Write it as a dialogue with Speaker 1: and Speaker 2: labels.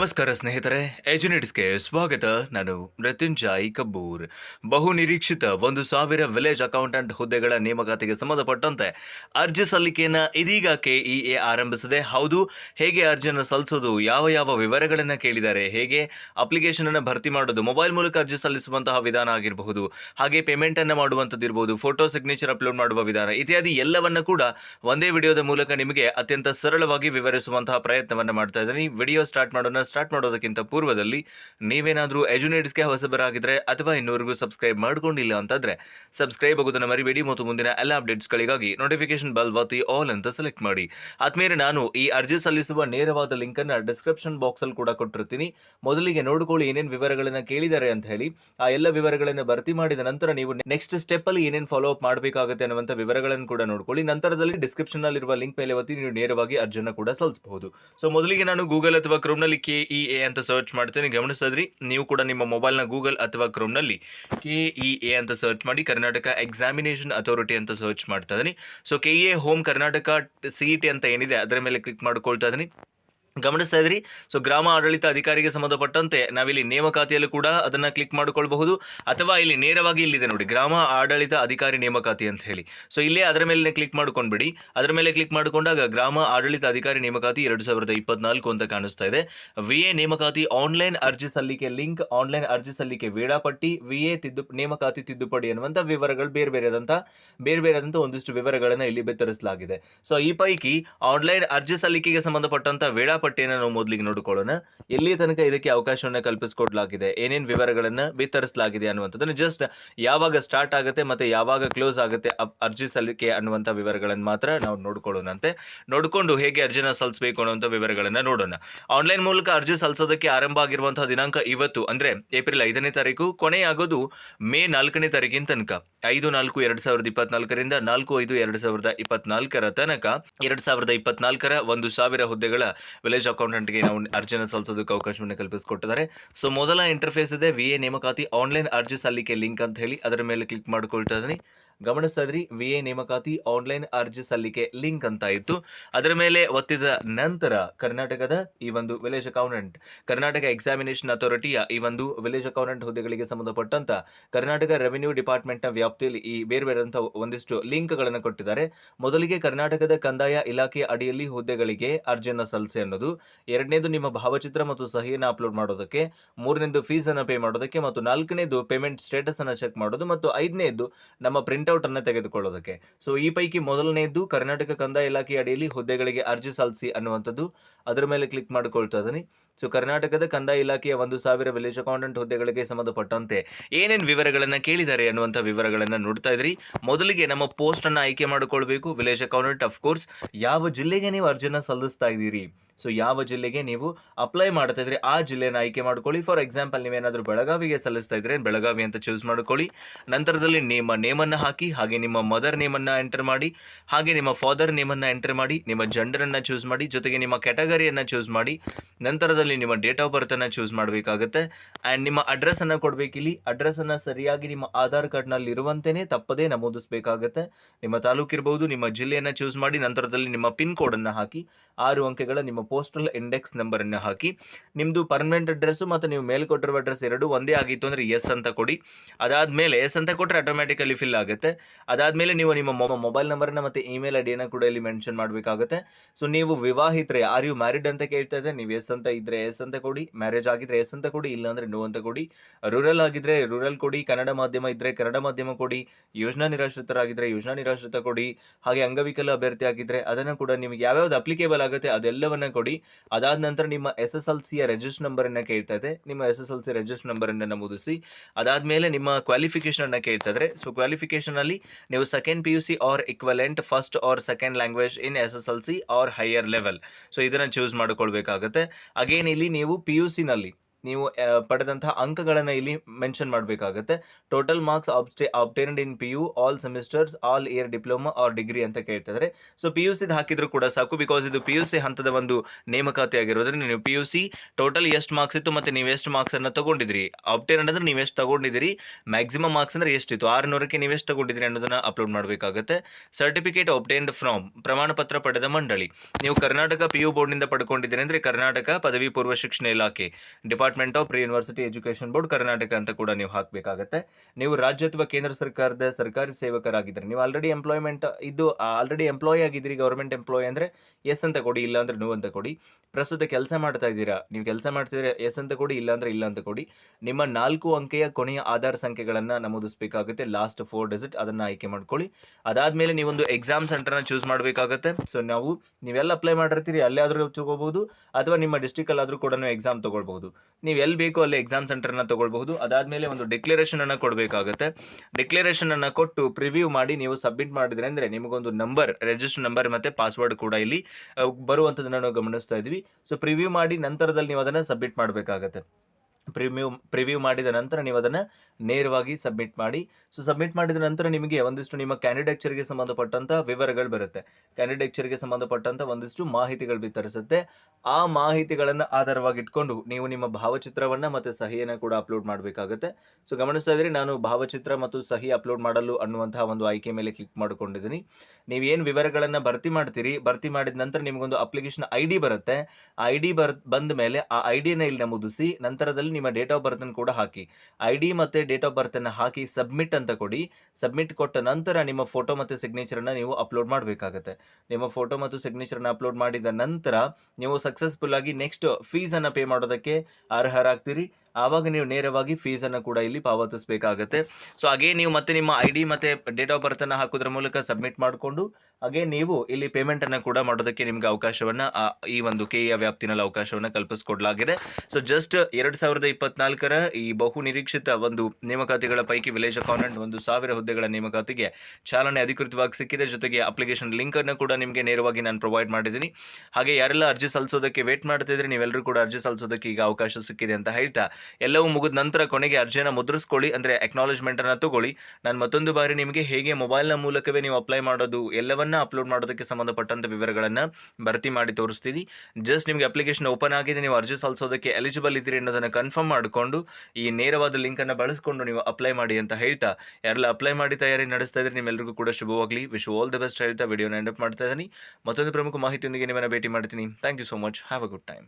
Speaker 1: ನಮಸ್ಕಾರ ಸ್ನೇಹಿತರೆ ಎಜುನಿಟ್ಸ್ಗೆ ಸ್ವಾಗತ. ನಾನು ಮೃತ್ಯುಂಜಯ್ ಕಬ್ಬೂರ್. ಬಹು ನಿರೀಕ್ಷಿತ ಒಂದು ಸಾವಿರ ವಿಲೇಜ್ ಅಕೌಂಟೆಂಟ್ ಹುದ್ದೆಗಳ ನೇಮಕಾತಿಗೆ ಸಂಬಂಧಪಟ್ಟಂತೆ ಅರ್ಜಿ ಸಲ್ಲಿಕೆಯನ್ನು ಇದೀಗ ಕೆಇಎ ಆರಂಭಿಸಿದೆ. ಹೌದು, ಹೇಗೆ ಅರ್ಜಿಯನ್ನು ಸಲ್ಲಿಸೋದು, ಯಾವ ಯಾವ ವಿವರಗಳನ್ನು ಕೇಳಿದ್ದಾರೆ, ಹೇಗೆ ಅಪ್ಲಿಕೇಶನ್ ಅನ್ನು ಭರ್ತಿ ಮಾಡೋದು ಮೊಬೈಲ್ ಮೂಲಕ ಅರ್ಜಿ ಸಲ್ಲಿಸುವಂತಹ ವಿಧಾನ ಆಗಿರಬಹುದು, ಹಾಗೆ ಪೇಮೆಂಟ್ ಅನ್ನು ಮಾಡುವಂಥದ್ದು ಇರಬಹುದು ಫೋಟೋ ಸಿಗ್ನೇಚರ್ ಅಪ್ಲೋಡ್ ಮಾಡುವ ವಿಧಾನ ಇತ್ಯಾದಿ ಎಲ್ಲವನ್ನು ಕೂಡ ಒಂದೇ ವಿಡಿಯೋದ ಮೂಲಕ ನಿಮಗೆ ಅತ್ಯಂತ ಸರಳವಾಗಿ ವಿವರಿಸುವಂತಹ ಪ್ರಯತ್ನವನ್ನು ಮಾಡ್ತಾ ಇದ್ದೀನಿ. ವಿಡಿಯೋ ಸ್ಟಾರ್ಟ್ ಮಾಡೋಣ ಸ್ಟಾರ್ಟ್ ಮಾಡೋದಕ್ಕಿಂತ ಪೂರ್ವದಲ್ಲಿ ನೀವೇನಾದರೂ ಎಜುನೇಟ್ಸ್ಗೆ ಹೊಸಬರಾಗಿದ್ರೆ ಅಥವಾ ಇನ್ನೂವರೆಗೂ ಸಬ್ಸ್ಕ್ರೈಬ್ ಮಾಡ್ಕೊಂಡಿಲ್ಲ ಅಂತಂದ್ರೆ ಸಬ್ಸ್ಕ್ರೈಬ್ ಆಗೋದನ್ನು ಮರಿಬೇಡಿ. ಮತ್ತು ಮುಂದಿನ ಎಲ್ಲ ಅಪ್ಡೇಟ್ಸ್ಗಳಿಗಾಗಿ ನೋಟಿಫಿಕೇಶನ್ ಬಲ್ ಒತ್ತಿ ಆಲ್ ಅಂತ ಸೆಲೆಕ್ಟ್ ಮಾಡಿ. ಆದ್ಮೇಲೆ ನಾನು ಈ ಅರ್ಜಿ ಸಲ್ಲಿಸುವ ನೇರವಾದ ಲಿಂಕನ್ನು ಡಿಸ್ಕ್ರಿಪ್ಷನ್ ಬಾಕ್ಸಲ್ಲಿ ಕೂಡ ಕೊಟ್ಟಿರ್ತೀನಿ. ಮೊದಲಿಗೆ ನೋಡ್ಕೊಳ್ಳಿ ಏನೇನು ವಿವರಗಳನ್ನು ಕೇಳಿದ್ದಾರೆ ಅಂತ ಹೇಳಿ. ಆ ಎಲ್ಲ ವಿವರಗಳನ್ನು ಭರ್ತಿ ಮಾಡಿದ ನಂತರ ನೀವು ನೆಕ್ಸ್ಟ್ ಸ್ಟೆಪ್ ಅಲ್ಲಿ ಏನೇನು ಫಾಲೋ ಅಪ್ ಮಾಡಬೇಕಾಗುತ್ತೆ ಅನ್ನುವಂಥ ವಿವರಗಳನ್ನು ಕೂಡ ನೋಡ್ಕೊಳ್ಳಿ. ನಂತರದಲ್ಲಿ ಡಿಸ್ಕ್ರಿಪ್ಷನ್ ನಲ್ಲಿರುವ ಲಿಂಕ್ ಮೇಲೆ ಒತ್ತಿ ನೀವು ನೇರವಾಗಿ ಅರ್ಜಿಯನ್ನು ಕೂಡ ಸಲ್ಲಿಸಬಹುದು. ಸೊ ಮೊದಲಿಗೆ ನಾನು ಗೂಗಲ್ ಅಥವಾ ಕ್ರೋಮ್ನಲ್ಲಿ ಕೆ ಇ ಎ ಅಂತ ಸರ್ಚ್ ಮಾಡ್ತೇನೆ, ಗಮನಿಸಿದ್ರಿ, ನೀವು ಕೂಡ ನಿಮ್ಮ ಮೊಬೈಲ್ನ ಗೂಗಲ್ ಅಥವಾ ಕ್ರೋಮ್ನಲ್ಲಿ ಕೆ ಇ ಎ ಅಂತ ಸರ್ಚ್ ಮಾಡಿ ಕರ್ನಾಟಕ ಎಕ್ಸಾಮಿನೇಷನ್ ಅಥಾರಿಟಿ ಅಂತ ಸರ್ಚ್ ಮಾಡ್ತಾ ಇದ್ದೀನಿ. So K A home Karnataka C ಅಂತ ಏನಿದೆ, ಅದರ ಮೇಲೆ ಕ್ಲಿಕ್ ಮಾಡ್ಕೊಳ್ತಾ ಇದ್ದೀನಿ. ಗಮನಿಸ್ತಾ ಇದ್ರಿ. ಸೊ ಗ್ರಾಮ ಆಡಳಿತ ಅಧಿಕಾರಿಗೆ ಸಂಬಂಧಪಟ್ಟಂತೆ ನಾವಿಲ್ಲಿ ನೇಮಕಾತಿಯಲ್ಲೂ ಕೂಡ ಅದನ್ನ ಕ್ಲಿಕ್ ಮಾಡಿಕೊಳ್ಬಹುದು. ಅಥವಾ ಇಲ್ಲಿ ನೇರವಾಗಿ ಇಲ್ಲಿದೆ ನೋಡಿ, ಗ್ರಾಮ ಆಡಳಿತ ಅಧಿಕಾರಿ ನೇಮಕಾತಿ ಅಂತ ಹೇಳಿ. ಸೊ ಇಲ್ಲೇ ಅದರ ಮೇಲೆ ಕ್ಲಿಕ್ ಮಾಡ್ಕೊಂಡ್ಬಿಡಿ. ಅದರ ಮೇಲೆ ಕ್ಲಿಕ್ ಮಾಡಿಕೊಂಡಾಗ ಗ್ರಾಮ ಆಡಳಿತ ಅಧಿಕಾರಿ ನೇಮಕಾತಿ ಎರಡು ಸಾವಿರದ ಇಪ್ಪತ್ನಾಲ್ಕು ಅಂತ ಕಾಣಿಸ್ತಾ ಇದೆ. ವಿ ಎ ನೇಮಕಾತಿ ಆನ್ಲೈನ್ ಅರ್ಜಿ ಸಲ್ಲಿಕೆ ಲಿಂಕ್ ಆನ್ಲೈನ್ ಅರ್ಜಿ ಸಲ್ಲಿಕೆ ವೇಳಾಪಟ್ಟಿ ವಿ ಎ ತಿದ್ದು, ನೇಮಕಾತಿ ತಿದ್ದುಪಡಿ ಅನ್ನುವಂಥ ವಿವರಗಳು ಬೇರೆ ಬೇರೆದಂತ ಬೇರೆ ಬೇರೆದಂತ ಒಂದಿಷ್ಟು ವಿವರಗಳನ್ನು ಇಲ್ಲಿ ಬೆತ್ತರಿಸಲಾಗಿದೆ. ಸೊ ಈ ಪೈಕಿ ಆನ್ಲೈನ್ ಅರ್ಜಿ ಸಲ್ಲಿಕೆಗೆ ಸಂಬಂಧಪಟ್ಟಂತ ವೇಳಾಪಟ್ಟಿಯನ್ನು ನಾವು ಮೊದಲಿಗೆ ನೋಡಿಕೊಳ್ಳೋಣ. ಎಲ್ಲಿಯ ತನಕ ಇದಕ್ಕೆ ಅವಕಾಶವನ್ನು ಕಲ್ಪಿಸಿಕೊಡ್ಲಾಗಿದೆ, ಏನೇನು ವಿವರಗಳನ್ನು ವಿತರಿಸಲಾಗಿದೆ ಅನ್ನುವಂಥದ್ದನ್ನು ಜಸ್ಟ್ ಯಾವಾಗ ಸ್ಟಾರ್ಟ್ ಆಗುತ್ತೆ ಮತ್ತೆ ಯಾವಾಗ ಕ್ಲೋಸ್ ಆಗುತ್ತೆ ಅರ್ಜಿ ಸಲ್ಲಿಕೆ ಅನ್ನುವಂಥ ವಿವರಗಳನ್ನು ಮಾತ್ರ ನಾವು ನೋಡ್ಕೊಳ್ಳೋಣಂತೆ. ನೋಡಿಕೊಂಡು ಹೇಗೆ ಅರ್ಜಿನ ಸಲ್ಲಿಸಬೇಕು ಅನ್ನುವಂಥ ವಿವರಗಳನ್ನು ನೋಡೋಣ. ಆನ್ಲೈನ್ ಮೂಲಕ ಅರ್ಜಿ ಸಲ್ಲಿಸೋದಕ್ಕೆ ಆರಂಭ ಆಗಿರುವಂತಹ ದಿನಾಂಕ ಇವತ್ತು, ಅಂದ್ರೆ ಏಪ್ರಿಲ್ ಐದನೇ ತಾರೀಕು, ಕೊನೆಯಾಗೋದು ಮೇ ನಾಲ್ಕನೇ ತಾರೀಕಿನ ತನಕ. ಐದು, ನಾಲ್ಕು, ಎರಡು ಸಾವಿರದ ಇಪ್ಪತ್ನಾಲ್ಕರಿಂದ ನಾಲ್ಕು, ಐದು, ಎರಡು ಸಾವಿರದ ಇಪ್ಪತ್ನಾಲ್ಕರ ತನಕ ಎರಡು ಸಾವಿರದ ಇಪ್ಪತ್ನಾಲ್ಕರ ಒಂದು ಸಾವಿರ ಹುದ್ದೆಗಳ ವಿಲೇಜ್ ಅಕೌಂಟೆಂಟ್ಗೆ ನಾವು ಅರ್ಜಿನ ಸಲ್ಲಿಸೋದಕ್ಕೆ ಅವಕಾಶವನ್ನು ಕಲ್ಪಿಸಿಕೊಟ್ಟಿದ್ದಾರೆ. ಸೊ, ಮೊದಲ ಇಂಟರ್ಫೇಸ್ ಇದೆ ವಿ ಎ ನೇಮಕಾತಿ, ಆನ್ಲೈನ್ ಅರ್ಜಿ ಸಲ್ಲಿಕೆ ಲಿಂಕ್ ಅಂತ ಹೇಳಿ ಅದರ ಮೇಲೆ ಕ್ಲಿಕ್ ಮಾಡಿಕೊಳ್ತಾ ಇದ್ದೀನಿ. ಗಮನಿಸ್ತಾ ಇದ್ರಿ ವಿ ಎ ನೇಮಕಾತಿ ಆನ್ಲೈನ್ ಅರ್ಜಿ ಸಲ್ಲಿಕೆ ಲಿಂಕ್ ಅಂತ ಇತ್ತು. ಅದರ ಮೇಲೆ ಒತ್ತಿದ ನಂತರ ಕರ್ನಾಟಕದ ಈ ಒಂದು ವಿಲೇಜ್ ಅಕೌಂಟೆಂಟ್ ಕರ್ನಾಟಕ ಎಕ್ಸಾಮಿನೇಷನ್ ಅಥಾರಿಟಿಯ ಈ ಒಂದು ವಿಲೇಜ್ ಅಕೌಂಟೆಂಟ್ ಹುದ್ದೆಗಳಿಗೆ ಸಂಬಂಧಪಟ್ಟಂತ ಕರ್ನಾಟಕ ರೆವಿನ್ಯೂ ಡಿಪಾರ್ಟ್ಮೆಂಟ್ನ ವ್ಯಾಪ್ತಿಯಲ್ಲಿ ಈ ಬೇರೆ ಬೇರೆ ಒಂದಿಷ್ಟು ಲಿಂಕ್ಗಳನ್ನು ಕೊಟ್ಟಿದ್ದಾರೆ. ಮೊದಲಿಗೆ ಕರ್ನಾಟಕದ ಕಂದಾಯ ಇಲಾಖೆ ಅಡಿಯಲ್ಲಿ ಹುದ್ದೆಗಳಿಗೆ ಅರ್ಜಿಯನ್ನು ಸಲ್ಲಿಸಿ ಅನ್ನೋದು, ಎರಡನೇದು ನಿಮ್ಮ ಭಾವಚಿತ್ರ ಮತ್ತು ಸಹಿಯನ್ನು ಅಪ್ಲೋಡ್ ಮಾಡೋದಕ್ಕೆ, ಮೂರನೇದು ಫೀಸ್ ಅನ್ನು ಪೇ ಮಾಡೋದಕ್ಕೆ, ಮತ್ತು ನಾಲ್ಕನೇದು ಪೇಮೆಂಟ್ ಸ್ಟೇಟಸ್ ಅನ್ನು ಚೆಕ್ ಮಾಡೋದು, ಮತ್ತು ಐದನೇದು ನಮ್ಮ ಪ್ರಿಂಟ್ಔಟ್ ತೆಗೆದುಕೊಳ್ಳೋದಕ್ಕೆ. ಸೊ ಈ ಪೈಕಿ ಮೊದಲನೆಯದ್ದು ಕರ್ನಾಟಕ ಕಂದಾಯ ಇಲಾಖೆ ಅಡಿಯಲ್ಲಿ ಹುದ್ದೆಗಳಿಗೆ ಅರ್ಜಿ ಸಲ್ಲಿಸಿ ಅನ್ನುವಂಥದ್ದು ಅದರ ಮೇಲೆ ಕ್ಲಿಕ್ ಮಾಡಿಕೊಳ್ತಾ ಇದ್ದೀನಿ. ಸೊ ಕರ್ನಾಟಕದ ಕಂದಾಯ ಇಲಾಖೆಯ ಒಂದು ಸಾವಿರ ವಿಲೇಜ್ ಅಕೌಂಟೆಂಟ್ ಹುದ್ದೆಗಳಿಗೆ ಸಂಬಂಧಪಟ್ಟಂತೆ ಏನೇನು ವಿವರಗಳನ್ನ ಕೇಳಿದ್ದಾರೆ ಅನ್ನುವಂಥ ವಿವರಗಳನ್ನ ನೋಡ್ತಾ ಇದ್ರಿ. ಮೊದಲಿಗೆ ನಮ್ಮ ಪೋಸ್ಟ್ ಅನ್ನ ಆಯ್ಕೆ ಮಾಡಿಕೊಳ್ಬೇಕು. ವಿಲೇಜ್ ಅಕೌಂಟೆಂಟ್ ಅಫ್ಕೋರ್ಸ್ ಯಾವ ಜಿಲ್ಲೆಗೆ ನೀವು ಅರ್ಜಿನ ಸಲ್ಲಿಸ್ತಾ ಇದ್ದೀರಿ? ಸೊ ಯಾವ ಜಿಲ್ಲೆಗೆ ನೀವು ಅಪ್ಲೈ ಮಾಡ್ತಾ ಇದ್ರೆ ಆ ಜಿಲ್ಲೆನ ಆಯ್ಕೆ ಮಾಡ್ಕೊಳ್ಳಿ. ಫಾರ್ ಎಕ್ಸಾಂಪಲ್ ನೀವೇನಾದರೂ ಬೆಳಗಾವಿಗೆ ಸಲ್ಲಿಸ್ತಾ ಇದ್ರೆ ಬೆಳಗಾವಿ ಅಂತ ಚೂಸ್ ಮಾಡ್ಕೊಳ್ಳಿ. ನಂತರದಲ್ಲಿ ನಿಮ್ಮ ನೇಮನ್ನು ಹಾಕಿ, ಹಾಗೆ ನಿಮ್ಮ ಮದರ್ ನೇಮನ್ನು ಎಂಟರ್ ಮಾಡಿ, ಹಾಗೆ ನಿಮ್ಮ ಫಾದರ್ ನೇಮನ್ನು ಎಂಟರ್ ಮಾಡಿ, ನಿಮ್ಮ ಜೆಂಡರನ್ನು ಚೂಸ್ ಮಾಡಿ, ಜೊತೆಗೆ ನಿಮ್ಮ ಕ್ಯಾಟಗರಿಯನ್ನು ಚೂಸ್ ಮಾಡಿ, ನಂತರದಲ್ಲಿ ನಿಮ್ಮ ಡೇಟ್ ಆಫ್ ಬರ್ತನ್ನು ಚೂಸ್ ಮಾಡಬೇಕಾಗುತ್ತೆ. ಆ್ಯಂಡ್ ನಿಮ್ಮ ಅಡ್ರೆಸ್ಸನ್ನು ಕೊಡಬೇಕಿಲ್ಲಿ. ಅಡ್ರೆಸ್ಸನ್ನು ಸರಿಯಾಗಿ ನಿಮ್ಮ ಆಧಾರ್ ಕಾರ್ಡ್ನಲ್ಲಿ ಇರುವಂತೆಯೇ ತಪ್ಪದೇ ನಮೂದಿಸಬೇಕಾಗುತ್ತೆ. ನಿಮ್ಮ ತಾಲೂಕಿರ್ಬೋದು, ನಿಮ್ಮ ಜಿಲ್ಲೆಯನ್ನು ಚೂಸ್ ಮಾಡಿ, ನಂತರದಲ್ಲಿ ನಿಮ್ಮ ಪಿನ್ ಕೋಡನ್ನು ಹಾಕಿ, ಆರು ಅಂಕೆಗಳ ನಿಮ್ಮ ಪೋಸ್ಟಲ್ ಇಂಡೆಕ್ಸ್ ನಂಬರನ್ನು ಹಾಕಿ ನಿಮ್ಮದು ಪರ್ಮನೆಂಟ್ ಅಡ್ರೆಸ್ಸು ಮತ್ತು ನೀವು ಮೇಲ್ ಕೊಟ್ಟಿರುವ ಅಡ್ರೆಸ್ ಎರಡು ಒಂದೇ ಆಗಿತ್ತು ಅಂದರೆ ಎಸ್ ಅಂತ ಕೊಡಿ. ಅದಾದಮೇಲೆ ಎಸ್ ಅಂತ ಕೊಟ್ಟರೆ ಆಟೋಮ್ಯಾಟಿಕಲಿ ಫಿಲ್ ಆಗುತ್ತೆ. ಅದಾದಮೇಲೆ ನೀವು ನಿಮ್ಮ ಮೊಬೈಲ್ ನಂಬರನ್ನು ಮತ್ತು ಇಮೇಲ್ ಐಡಿಯನ್ನು ಕೂಡ ಇಲ್ಲಿ ಮೆನ್ಷನ್ ಮಾಡಬೇಕಾಗುತ್ತೆ. ಸೊ ನೀವು ವಿವಾಹಿತರೆ ಆರ್ ಯು ಮ್ಯಾರಿಡ್ ಅಂತ ಕೇಳ್ತಾ ಇದೆ ನೀವು ಎಸ್ ಅಂತ ಇದ್ರೆ ಎಸ್ ಅಂತ ಕೊಡಿ. ಮ್ಯಾರೇಜ್ ಆಗಿದ್ರೆ ಎಸ್ ಅಂತ ಕೊಡಿ ಇಲ್ಲ ಅಂದ್ರೆ ನೋ ಅಂತ ಕೊಡಿ. ರೂರಲ್ ಆಗಿದ್ರೆ ರೂರಲ್ ಕೊಡಿ, ಕನ್ನಡ ಮಾಧ್ಯಮ ಇದ್ರೆ ಕನ್ನಡ ಮಾಧ್ಯಮ ಕೊಡಿ. ಯೋಜನಾ ನಿರಾಶ್ರಿತರಾಗಿದ್ರೆ ಯೋಜನಾ ನಿರಾಶ್ರಿತ ಕೊಡಿ. ಹಾಗೆ ಅಂಗವಿಕಲ ಅಭ್ಯರ್ಥಿ ಆಗಿದ್ರೆ ಅದನ್ನು ಕೂಡ ನಿಮಗೆ ಯಾವ್ಯಾವ್ದು ಅಪ್ಲಿಕೇಬಲ್ ಆಗುತ್ತೆ ಅದೆಲ್ಲವನ್ನ ಕೊಡಿ. ಅದಾದ ನಂತರ ನಿಮ್ಮ ಎಸ್ ಎಸ್ ಎಲ್ ಸಿಯ ರಿಜಿಸ್ಟರ್ ಅನ್ನ ಕೇಳ್ತಾ ಇದೆ ನಿಮ್ಮ S S L C register number ಅನ್ನ ನಮೂದಿಸಿ ಅದಾದ್ಮೇಲೆ ನಿಮ್ಮ ಕ್ವಾಲಿಫಿಕೇಶನ್ ಅನ್ನ ಕೇಳ್ತಾ ಇದ್ರೆ ಸೊ ಕ್ವಾಲಿಫಿಕೇಶನ್ ಅಲ್ಲಿ ನೀವು second P U C or equivalent first or second language in S S L C or higher level so ಇದನ್ನ ಚೂಸ್ ಮಾಡಿಕೊಳ್ಬೇಕಾಗುತ್ತೆ. ಅಗೇನ್ ಇಲ್ಲಿ ನೀವು ಪಿ ಯು ಸಿ ನಲ್ಲಿ ನೀವು ಪಡೆದಂತಹ ಅಂಕಗಳನ್ನು ಇಲ್ಲಿ ಮೆನ್ಷನ್ ಮಾಡಬೇಕಾಗುತ್ತೆ. Total marks obtained in P U all semesters all year diploma or degree ಅಂತ ಕೇಳ್ತಿದ್ದಾರೆ ಸೊ ಪಿ ಯು ಸಿದು ಹಾಕಿದ್ರು ಕೂಡ ಸಾಕು ಬಿಕಾಸ್ ಇದು ಪಿ ಯು ಸಿ ಹಂತದ ಒಂದು ನೇಮಕಾತಿ ಆಗಿರೋದ್ರಿಂದ ನೀವು ಪಿ ಯು ಸಿ ಟೋಟಲ್ ಎಷ್ಟು ಮಾರ್ಕ್ಸ್ ಇತ್ತು ಮತ್ತೆ ನೀವು ಎಷ್ಟು ಮಾರ್ಕ್ಸ್ ಅನ್ನ ತಗೊಂಡಿದ್ರಿ? ಅಂದರೆ ಅಂದ್ರೆ ನೀವು ಎಷ್ಟು ತಗೊಂಡಿದ್ದೀರಿ? ಮ್ಯಾಕ್ಸಿಮಮ್ ಮಾರ್ಕ್ಸ್ ಅಂದ್ರೆ ಎಷ್ಟಿತ್ತು? ಆರುನೂರಕ್ಕೆ ನೀವು ಎಷ್ಟು ತಗೊಂಡಿದ್ರಿ ಅನ್ನೋದನ್ನ ಅಪ್ಲೋಡ್ ಮಾಡಬೇಕಾಗುತ್ತೆ. ಸರ್ಟಿಫಿಕೇಟ್ ಒಬ್ಟೇನ್ಡ್ ಫ್ರಾಮ್ ಪ್ರಮಾಣ ಪತ್ರ ಪಡೆದ ಮಂಡಳಿ. ನೀವು ಕರ್ನಾಟಕ ಪಿ ಯು ಬೋರ್ಡ್ನಿಂದ ಪಡ್ಕೊಂಡಿದ್ದೀರಿ ಅಂದ್ರೆ ಕರ್ನಾಟಕ ಪದವಿ ಪೂರ್ವ ಶಿಕ್ಷಣ ಇಲಾಖೆ. Department of pre university education board Karnataka ಅಂತ ಕೂಡ ನೀವು ಹಾಕಬೇಕಾಗತ್ತೆ. ನೀವು ರಾಜ್ಯ ಅಥವಾ ಕೇಂದ್ರ ಸರ್ಕಾರದ ಸರ್ಕಾರಿ ಸೇವಕರಾಗಿದ್ದರೆ ನೀವು ಆಲ್ರೆಡಿ ಎಂಪ್ಲಾಯ್ಮೆಂಟ್ ಇದು ಆಲ್ರೆಡಿ ಎಂಪ್ಲಾಯ್ ಆಗಿದ್ದೀರಿ ಗೌರ್ಮೆಂಟ್ ಎಂಪ್ಲಾಯ್ ಅಂದರೆ ಎಸ್ ಅಂತ ಕೊಡಿ, ಇಲ್ಲ ಅಂದ್ರೆ ಅಂತ ಕೊಡಿ. ಪ್ರಸ್ತುತ ಕೆಲಸ ಮಾಡ್ತಾ ಇದ್ದೀರಾ, ನೀವು ಕೆಲಸ ಮಾಡ್ತಿದ್ರೆ ಎಸ್ ಅಂತ ಕೊಡಿ, ಇಲ್ಲ ಅಂದ್ರೆ ಇಲ್ಲ ಅಂತ ಕೊಡಿ. ನಿಮ್ಮ ನಾಲ್ಕು ಅಂಕೆಯ ಕೊನೆಯ ಆಧಾರ್ ಸಂಖ್ಯೆಗಳನ್ನು ನಮೂದಿಸಬೇಕಾಗುತ್ತೆ ಲಾಸ್ಟ್ ಫೋರ್ ಡಿಜಿಟ್ ಅದನ್ನು ಆಯ್ಕೆ ಮಾಡ್ಕೊಳ್ಳಿ. ಅದಾದಮೇಲೆ ನೀವೊಂದು ಎಕ್ಸಾಮ್ ಸೆಂಟರ್ನ ಚೂಸ್ ಮಾಡಬೇಕಾಗುತ್ತೆ. ಸೊ ನಾವು ನೀವೆಲ್ಲ ಅಪ್ಲೈ ಮಾಡಿರ್ತೀರಿ ಅಲ್ಲೇ ಆದರೂ ತಗೋಬಹುದು ಅಥವಾ ನಿಮ್ಮ ಡಿಸ್ಟಿಕಲ್ಲಾದರೂ ಕೂಡ ಎಕ್ಸಾಮ್ ತಗೊಳ್ಬಹುದು. ನೀವು ಎಲ್ಲಿ ಬೇಕೋ ಅಲ್ಲಿ ಎಕ್ಸಾಮ್ ಸೆಂಟರ್ನ ತಗೊಳ್ಬಹುದು. ಅದಾದಮೇಲೆ ಒಂದು ಡಿಕ್ಲರೇಷನ್ ಅನ್ನು ಕೊಡಬೇಕಾಗುತ್ತೆ. ಡಿಕ್ಲರೇಷನ್ ಅನ್ನು ಕೊಟ್ಟು ಪ್ರಿವ್ಯೂ ಮಾಡಿ ನೀವು ಸಬ್ಮಿಟ್ ಮಾಡಿದ್ರೆ ಅಂದರೆ ನಿಮಗೊಂದು ನಂಬರ್ ರಿಜಿಸ್ಟರ್ ನಂಬರ್ ಮತ್ತು ಪಾಸ್ವರ್ಡ್ ಕೂಡ ಇಲ್ಲಿ ಬರುವಂಥದ್ದನ್ನು ನಾವು ಗಮನಿಸ್ತಾ ಇದ್ವಿ. ಸೊ ಪ್ರಿವ್ಯೂ ಮಾಡಿ ನಂತರದಲ್ಲಿ ನೀವು ಅದನ್ನು ಸಬ್ಮಿಟ್ ಮಾಡಬೇಕಾಗತ್ತೆ. ಪ್ರಿವ್ಯೂ ಪ್ರಿವ್ಯೂ ಮಾಡಿದ ನಂತರ ನೀವು ಅದನ್ನು ನೇರವಾಗಿ ಸಬ್ಮಿಟ್ ಮಾಡಿ. ಸೊ ಸಬ್ಮಿಟ್ ಮಾಡಿದ ನಂತರ ನಿಮಗೆ ಒಂದಿಷ್ಟು ನಿಮ್ಮ ಕ್ಯಾಂಡಿಡೇಚರ್ಗೆ ಸಂಬಂಧಪಟ್ಟಂಥ ವಿವರಗಳು ಬರುತ್ತೆ. ಕ್ಯಾಂಡಿಡೇಚರ್ಗೆ ಸಂಬಂಧಪಟ್ಟಂಥ ಒಂದಿಷ್ಟು ಮಾಹಿತಿಗಳು ವಿತರಿಸುತ್ತೆ ಆ ಮಾಹಿತಿಗಳನ್ನು ಆಧಾರವಾಗಿ ಇಟ್ಕೊಂಡು ನೀವು ನಿಮ್ಮ ಭಾವಚಿತ್ರವನ್ನು ಮತ್ತು ಸಹಿಯನ್ನು ಕೂಡ ಅಪ್ಲೋಡ್ ಮಾಡಬೇಕಾಗುತ್ತೆ. ಸೊ ಗಮನಿಸ್ತಾ ಇದ್ರಿ, ನಾನು ಭಾವಚಿತ್ರ ಮತ್ತು ಸಹಿ ಅಪ್ಲೋಡ್ ಮಾಡಲು ಅನ್ನುವಂತಹ ಒಂದು ಆಯ್ಕೆ ಮೇಲೆ ಕ್ಲಿಕ್ ಮಾಡಿಕೊಂಡಿದ್ದೀನಿ. ನೀವೇನು ವಿವರಗಳನ್ನು ಭರ್ತಿ ಮಾಡ್ತೀರಿ, ಭರ್ತಿ ಮಾಡಿದ ನಂತರ ನಿಮಗೊಂದು ಅಪ್ಲಿಕೇಶನ್ ಐ ಡಿ ಬರುತ್ತೆ. ಆ ಐ ಡಿ ಬರ್, ಬಂದ ಮೇಲೆ ಆ ಐ ಡಿಯನ್ನು ಇಲ್ಲಿ ನಮೂದಿಸಿ, ನಂತರದಲ್ಲಿ ನಿಮ್ಮ ಡೇಟ್ ಆಫ್ ಬರ್ತನ್ನು ಕೂಡ ಹಾಕಿ. ಐ ಡಿ ಮತ್ತು ಡೇಟ್ ಆಫ್ ಬರ್ತನ್ನು ಹಾಕಿ ಸಬ್ಮಿಟ್ ಅಂತ ಕೊಡಿ. ಸಬ್ಮಿಟ್ ಕೊಟ್ಟ ನಂತರ ನಿಮ್ಮ ಫೋಟೋ ಮತ್ತು ಸಿಗ್ನೇಚರನ್ನು ನೀವು ಅಪ್ಲೋಡ್ ಮಾಡಬೇಕಾಗತ್ತೆ. ನಿಮ್ಮ ಫೋಟೋ ಮತ್ತು ಸಿಗ್ನೇಚರನ್ನು ಅಪ್ಲೋಡ್ ಮಾಡಿದ ನಂತರ ನೀವು ಸಕ್ಸಸ್ಫುಲ್ ಆಗಿ ನೆಕ್ಸ್ಟ್ ಫೀಸನ್ನು ಪೇ ಮಾಡೋದಕ್ಕೆ ಅರ್ಹರಾಗ್ತೀರಿ. ಆವಾಗ ನೀವು ನೇರವಾಗಿ ಫೀಸನ್ನು ಕೂಡ ಇಲ್ಲಿ ಪಾವತಿಸಬೇಕಾಗತ್ತೆ. ಸೊ ಹಾಗೆ ನೀವು ಮತ್ತೆ ನಿಮ್ಮ ಐ ಡಿ ಮತ್ತು ಡೇಟ್ ಆಫ್ ಬರ್ತನ್ನು ಹಾಕೋದ್ರ ಮೂಲಕ ಸಬ್ಮಿಟ್ ಮಾಡಿಕೊಂಡು, ಹಾಗೆ ನೀವು ಇಲ್ಲಿ ಪೇಮೆಂಟನ್ನು ಕೂಡ ಮಾಡೋದಕ್ಕೆ ನಿಮಗೆ ಅವಕಾಶವನ್ನು ಈ ಒಂದು ಕೆ ಎ ವ್ಯಾಪ್ತಿನಲ್ಲಿ ಅವಕಾಶವನ್ನು ಕಲ್ಪಿಸಿಕೊಡಲಾಗಿದೆ. ಸೊ ಜಸ್ಟ್ ಎರಡು ಸಾವಿರದ ಇಪ್ಪತ್ನಾಲ್ಕರ ಈ ಬಹು ನಿರೀಕ್ಷಿತ ಒಂದು ನೇಮಕಾತಿಗಳ ಪೈಕಿ ವಿಲೇಜ್ ಅಕೌಂಟೆಂಟ್ ಒಂದು ಸಾವಿರ ಹುದ್ದೆಗಳ ನೇಮಕಾತಿಗೆ ಚಾಲನೆ ಅಧಿಕೃತವಾಗಿ ಸಿಕ್ಕಿದೆ. ಜೊತೆಗೆ ಅಪ್ಲಿಕೇಶನ್ ಲಿಂಕನ್ನು ಕೂಡ ನಿಮಗೆ ನೇರವಾಗಿ ನಾನು ಪ್ರೊವೈಡ್ ಮಾಡಿದ್ದೀನಿ. ಹಾಗೆ ಯಾರೆಲ್ಲ ಅರ್ಜಿ ಸಲ್ಲಿಸೋದಕ್ಕೆ ವೇಟ್ ಮಾಡ್ತಾ ಮಾಡ್ತಿದ್ರೆ ನೀವೆಲ್ಲರೂ ಕೂಡ ಅರ್ಜಿ ಸಲ್ಲಿಸೋದಕ್ಕೆ ಈಗ ಅವಕಾಶ ಸಿಕ್ಕಿದೆ ಅಂತ ಹೇಳ್ತಾ ಎಲ್ಲವೂ ಮುಗಿದ ನಂತರ ಕೊನೆಗೆ ಅರ್ಜಿಯನ್ನು ಮುದ್ರಿಸ್ಕೊಳ್ಳಿ, ಅಂದರೆ ಅಕ್ನಾಲೇಜ್ಮೆಂಟನ್ನು ತಗೊಳ್ಳಿ. ನಾನು ಮತ್ತೊಂದು ಬಾರಿ ನಿಮಗೆ ಹೇಗೆ ಮೊಬೈಲ್ನ ಮೂಲಕವೇ ನೀವು ಅಪ್ಲೈ ಮಾಡೋದು, ಎಲ್ಲವನ್ನ ಅಪ್ಲೋಡ್ ಮಾಡೋದಕ್ಕೆ ಸಂಬಂಧಪಟ್ಟಂಥ ವಿವರಗಳನ್ನು ಭರ್ತಿ ಮಾಡಿ ತೋರಿಸ್ತೀನಿ ಜಸ್ಟ್ ನಿಮಗೆ ಅಪ್ಲಿಕೇಶನ್ ಓಪನ್ ಆಗಿದೆ, ನೀವು ಅರ್ಜಿ ಸಲ್ಲಿಸೋದಕ್ಕೆ ಎಲಿಜಿಬಲ್ ಇದ್ದೀರಿ ಅನ್ನೋದನ್ನು ಕನ್ಫರ್ಮ್ ಮಾಡಿಕೊಂಡು, ಈ ನೇರವಾದ ಲಿಂಕನ್ನು ಬಳಸ್ಕೊಂಡು ನೀವು ಅಪ್ಲೈ ಮಾಡಿ ಅಂತ ಹೇಳ್ತಾ, ಯಾರೆಲ್ಲ ಅಪ್ಲೈ ಮಾಡಿ ತಯಾರಿ ನಡೆಸ್ತಾ ಇದ್ರೆ ನಿಮ್ಮೆಲ್ಲರಿಗೂ ಕೂಡ ಶುಭವಾಗಲಿ. ವಿಶ್ ಆಲ್ ದ ಬೆಸ್ಟ್ ಹೇಳ್ತಾ ವಿಡಿಯೋನ ಎಂಡಪ್ ಮಾಡ್ತಾ ಇದ್ದೀನಿ. ಮತ್ತೊಂದು ಪ್ರಮುಖ ಮಾಹಿತಿಯೊಂದಿಗೆ ನಿಮ್ಮನ್ನು ಭೇಟಿ ಮಾಡ್ತೀನಿ. Thank you so much have a good time